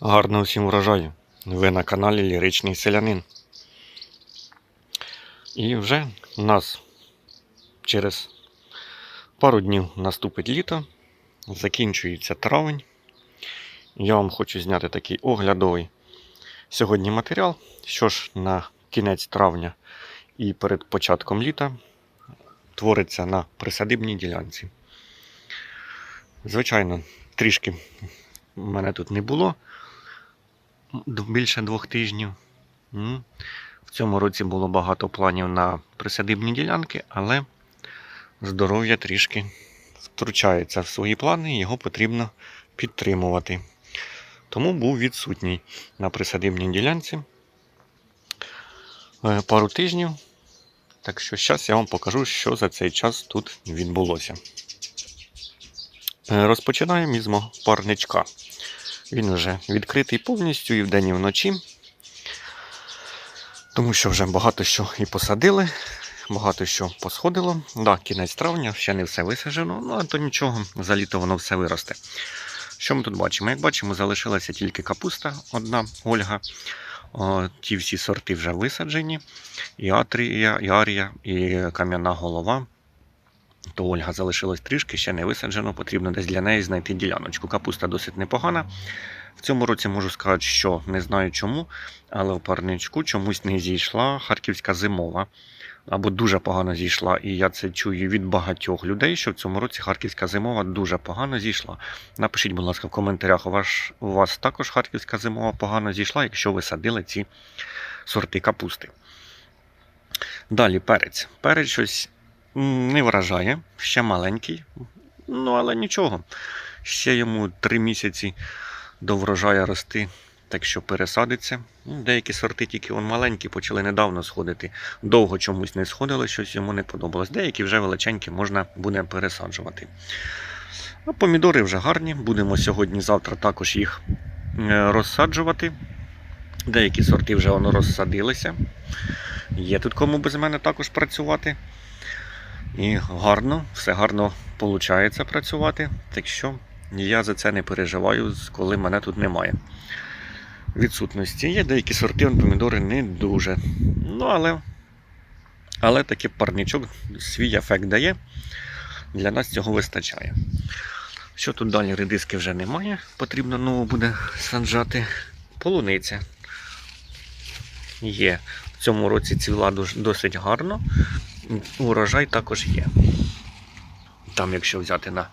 Гарного всім врожаю. Ви на каналі Ліричний Селянин. І вже у нас через пару днів наступить літо, закінчується травень. Я вам хочу зняти такий оглядовий сьогодні матеріал, що ж на кінець травня і перед початком літа твориться на присадибній ділянці. Звичайно, трішки мене тут не було більше двох тижнів. В цьому році було багато планів на присадибні ділянки, але здоров'я трішки втручається в свої плани, його потрібно підтримувати. Тому був відсутній на присадибній ділянці е, пару тижнів. Так що зараз я вам покажу, що за цей час тут відбулося. Е, Розпочинаємо із парничка. Він вже відкритий повністю і вдень, і вночі. Тому що вже багато що і посадили, багато що посходило. Да, кінець травня, ще не все висаджено, ну а то нічого, за літо воно все виросте. Що ми тут бачимо? Як бачимо, залишилася тільки капуста, одна Ольга. О, ті всі сорти вже висаджені. І Атрія, і Арія, і кам'яна голова. То Ольга залишилась трішки, ще не висаджено, потрібно десь для неї знайти діляночку. Капуста досить непогана. В цьому році можу сказати, що не знаю чому, але в парничку чомусь не зійшла харківська зимова. Або дуже погано зійшла. І я це чую від багатьох людей, що в цьому році харківська зимова дуже погано зійшла. Напишіть, будь ласка, в коментарях, у вас, у вас також харківська зимова погано зійшла, якщо ви садили ці сорти капусти. Далі перець. Перець щось не вражає, ще маленький. Ну, але нічого. Ще йому 3 місяці до врожаю рости, так що пересадиться. Ну, Деякі сорти тільки он маленькі, почали недавно сходити. Довго чомусь не сходили, щось йому не подобалось. Деякі вже величенькі можна буде пересаджувати. А помідори вже гарні. Будемо сьогодні-завтра також їх е, розсаджувати. Деякі сорти вже воно розсадилися. Є тут кому без мене також працювати. І гарно, все гарно виходить працювати. Так що я за це не переживаю, коли мене тут немає. Відсутності є деякі сорти, помідори не дуже. Ну, але, але таки парничок свій ефект дає. Для нас цього вистачає. Що тут далі редиски вже немає, потрібно нову буде саджати. Полуниця є. В цьому році цвіла досить гарно. Урожай також є. Там, якщо взяти на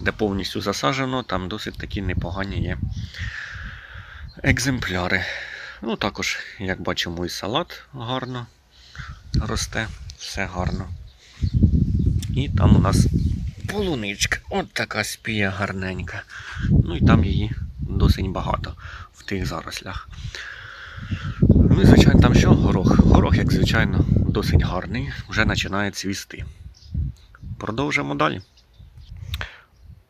де повністю засаджено, там досить такі непогані є екземпляри. Ну, також, як бачимо, і салат гарно росте, все гарно. І там у нас полуничка. От така спія гарненька. Ну і там її досить багато в тих зарослях. Ну і звичайно, там що? Горох. Горох, як звичайно, досить гарний, вже починає цвісти. Продовжимо далі.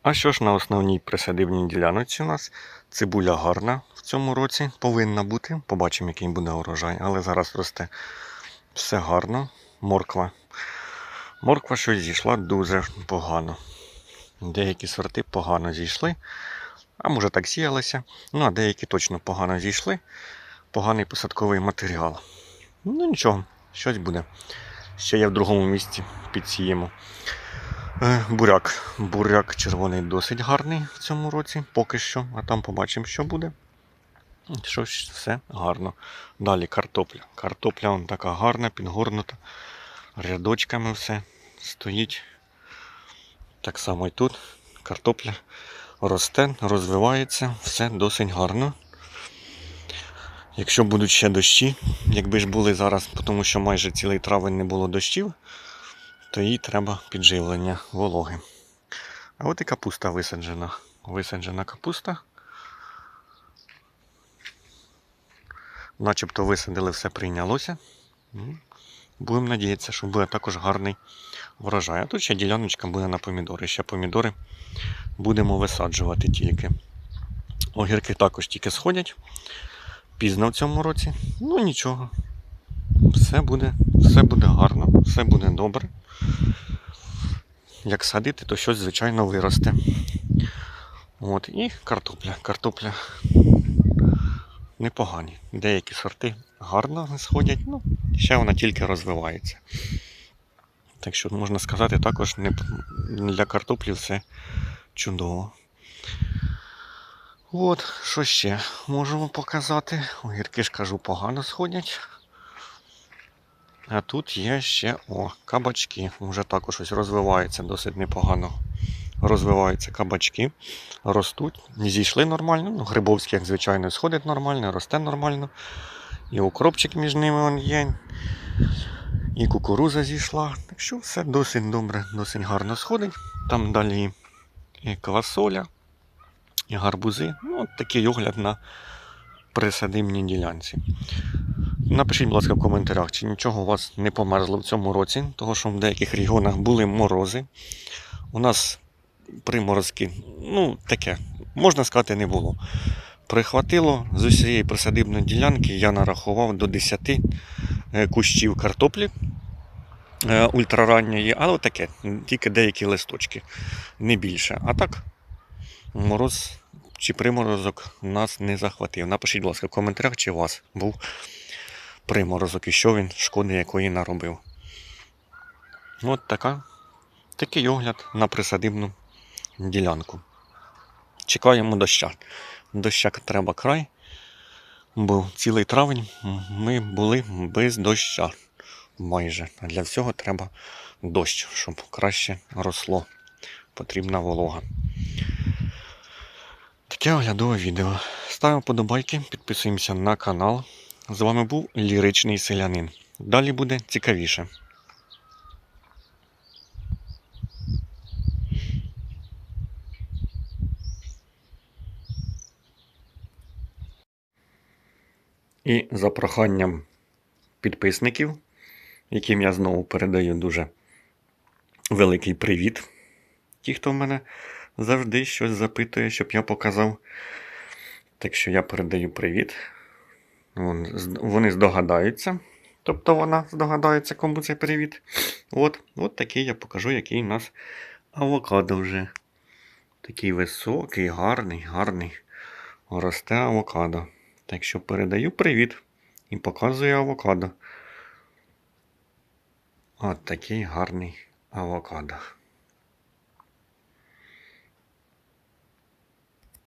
А що ж на основній присадибній ділянці у нас? Цибуля гарна в цьому році повинна бути. Побачимо, який буде урожай. Але зараз росте все гарно. Морква. Морква щось зійшла дуже погано. Деякі сорти погано зійшли. А може так сіялися. Ну, а деякі точно погано зійшли. Поганий посадковий матеріал. Ну нічого, щось буде. Ще є в другому місці підсіємо. Е, Буряк. Буряк червоний досить гарний в цьому році, поки що, а там побачимо, що буде. Щось все гарно. Далі картопля. Картопля вон така гарна, підгорнута. Рядочками все стоїть. Так само і тут. Картопля росте, розвивається, все досить гарно. Якщо будуть ще дощі, якби ж були зараз, тому що майже цілий травень не було дощів, то їй треба підживлення вологи. А от і капуста висаджена. Висаджена капуста. Начебто висадили, все прийнялося. Будемо надіятися, що буде також гарний врожай. А тут ще діляночка буде на помідори. Ще помідори будемо висаджувати тільки. Огірки також тільки сходять. Пізно в цьому році. Ну нічого. Все буде, все буде гарно, все буде добре. Як садити, то щось, звичайно, виросте. От, і картопля. Картопля непогані. Деякі сорти гарно сходять, ну, ще вона тільки розвивається. Так що можна сказати, також не, для картоплі все чудово. От, що ще можемо показати. Огірки ж кажу, погано сходять. А тут є ще о, кабачки. Вже також ось розвивається досить непогано. Розвиваються кабачки, ростуть, зійшли нормально. Ну, Грибовський, як звичайно, сходить нормально, росте нормально. І укропчик між ними он є. І кукуруза зійшла. Так що все досить добре, досить гарно сходить. Там далі і квасоля, і гарбузи. Ну, от такий огляд на присадибній ділянці. Напишіть, будь ласка, в коментарях, чи нічого у вас не померзло в цьому році, тому що в деяких регіонах були морози. У нас приморозки, ну, таке, можна сказати, не було. Прихватило з усієї присадибної ділянки, я нарахував до 10 е, кущів картоплі е, ультраранньої, але таке, тільки деякі листочки, не більше. А так, мороз чи приморозок нас не захватив. Напишіть, будь ласка, в коментарях, чи у вас був приморозок і що він шкоди якої наробив. От така, такий огляд на присадибну ділянку. Чекаємо доща. Доща треба край, бо цілий травень ми були без доща майже. А для всього треба дощ, щоб краще росло. Потрібна волога. Таке оглядове відео. Ставимо подобайки, підписуємося на канал. З вами був ліричний селянин. Далі буде цікавіше. І за проханням підписників, яким я знову передаю дуже великий привіт. Ті, хто в мене завжди щось запитує, щоб я показав. Так що я передаю привіт. Вони здогадаються. Тобто вона здогадається, кому це привіт. От, от такий я покажу, який у нас авокадо вже. Такий високий, гарний, гарний. Росте авокадо. Так що передаю привіт і показую авокадо. От такий гарний авокадо.